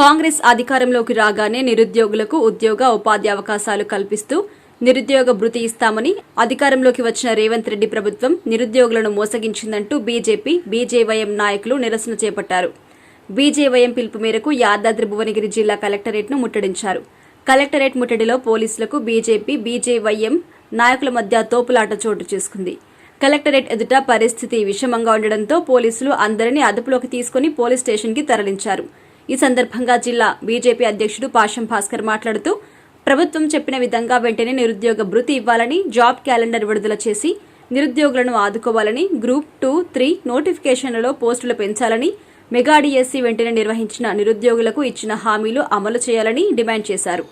కాంగ్రెస్ అధికారంలోకి రాగానే నిరుద్యోగులకు ఉద్యోగ ఉపాధి అవకాశాలు కల్పిస్తూ నిరుద్యోగ భృతి ఇస్తామని అధికారంలోకి వచ్చిన రేవంత్ రెడ్డి ప్రభుత్వం నిరుద్యోగులను మోసగించిందంటూ బీజేపీ బీజేవైఎం నాయకులు నిరసన చేపట్టారు. బీజేవైఎం పిలుపు మేరకు యాదాద్రి భువనగిరి జిల్లా కలెక్టరేట్ను ముట్టడించారు. కలెక్టరేట్ ముట్టడిలో పోలీసులకు బీజేపీ బీజేవైఎం నాయకుల మధ్య తోపులాట చోటు చేసుకుంది. కలెక్టరేట్ ఎదుట పరిస్థితి విషమంగా ఉండడంతో పోలీసులు అందరినీ అదుపులోకి తీసుకుని పోలీస్ స్టేషన్కి తరలించారు. ఈ సందర్భంగా జిల్లా బీజేపీ అధ్యక్షుడు పాషం భాస్కర్ మాట్లాడుతూ ప్రభుత్వం చెప్పిన విధంగా వెంటనే నిరుద్యోగ భృతి ఇవ్వాలని జాబ్ క్యాలెండర్ విడుదల చేసి నిరుద్యోగులను ఆదుకోవాలని గ్రూప్ టూ త్రీ నోటిఫికేషన్లలో పోస్టులు పెంచాలని మెగాడిఎస్సీ వెంటనే నిర్వహించిన నిరుద్యోగులకు ఇచ్చిన హామీలు అమలు చేయాలని డిమాండ్ చేశారు.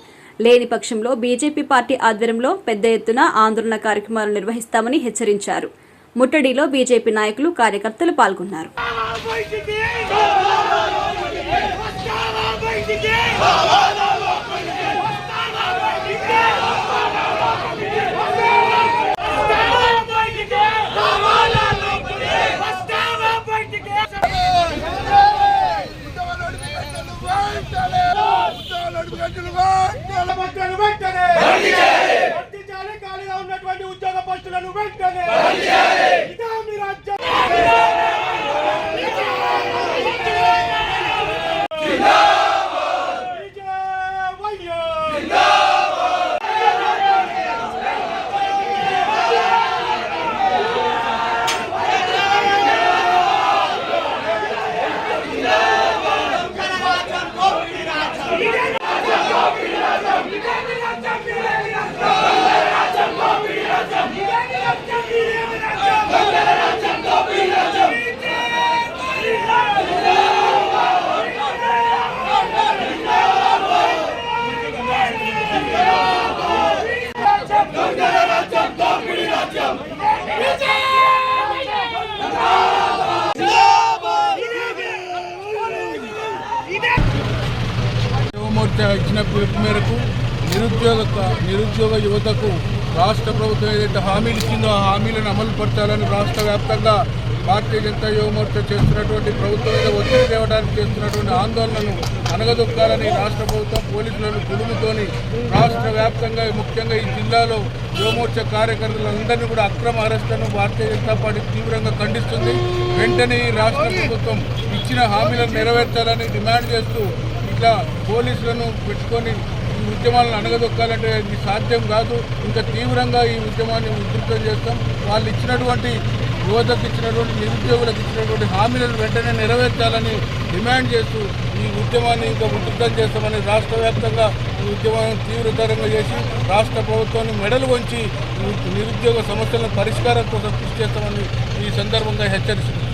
లేని పక్షంలో బీజేపీ పార్టీ ఆధ్వర్యంలో పెద్ద ఎత్తున ఆందోళన కార్యక్రమాలు నిర్వహిస్తామని హెచ్చరించారు. ముట్టడిలో బీజేపీ నాయకులు కార్యకర్తలు పాల్గొన్నారు. బయటికి ఉన్నటువంటి ఉద్యోగ పోస్టులను వెంటనే! ఇచ్చిన పిలుపు మేరకు నిరుద్యోగ నిరుద్యోగ యువతకు రాష్ట్ర ప్రభుత్వం ఏదైతే హామీలు ఇచ్చిందో ఆ హామీలను అమలు పరచాలని రాష్ట్ర వ్యాప్తంగా భారతీయ జనతా యువమోర్చా చేస్తున్నటువంటి ప్రభుత్వం మీద ఒత్తిడి తేవడానికి చేస్తున్నటువంటి ఆందోళనను అనగదొక్కాలని రాష్ట్ర ప్రభుత్వం పోలీసులను గుడుముతోని రాష్ట్ర వ్యాప్తంగా ముఖ్యంగా ఈ జిల్లాలో యువమోర్చా కార్యకర్తలందరినీ కూడా అక్రమ అరెస్టులను భారతీయ జనతా పార్టీ తీవ్రంగా ఖండిస్తుంది. వెంటనే ఈ రాష్ట్ర ప్రభుత్వం ఇచ్చిన హామీలను నెరవేర్చాలని డిమాండ్ చేస్తూ ఇట్లా పోలీసులను పెట్టుకొని ఈ ఉద్యమాలను అణగదొక్కాలంటే ఇది సాధ్యం కాదు. ఇంకా తీవ్రంగా ఈ ఉద్యమాన్ని ఉధృతం చేస్తాం. వాళ్ళు ఇచ్చినటువంటి యువతకు ఇచ్చినటువంటి నిరుద్యోగులకు ఇచ్చినటువంటి హామీలను వెంటనే నెరవేర్చాలని డిమాండ్ చేస్తూ ఈ ఉద్యమాన్ని ఇంకా ఉధృతం చేస్తామని రాష్ట్ర వ్యాప్తంగా ఈ ఉద్యమాన్ని తీవ్రతరంగా చేసి రాష్ట్ర ప్రభుత్వాన్ని మెడలు వంచి నిరుద్యోగ సమస్యలను పరిష్కారం కోసం కృషి చేస్తామని ఈ సందర్భంగా హెచ్చరిస్తుంది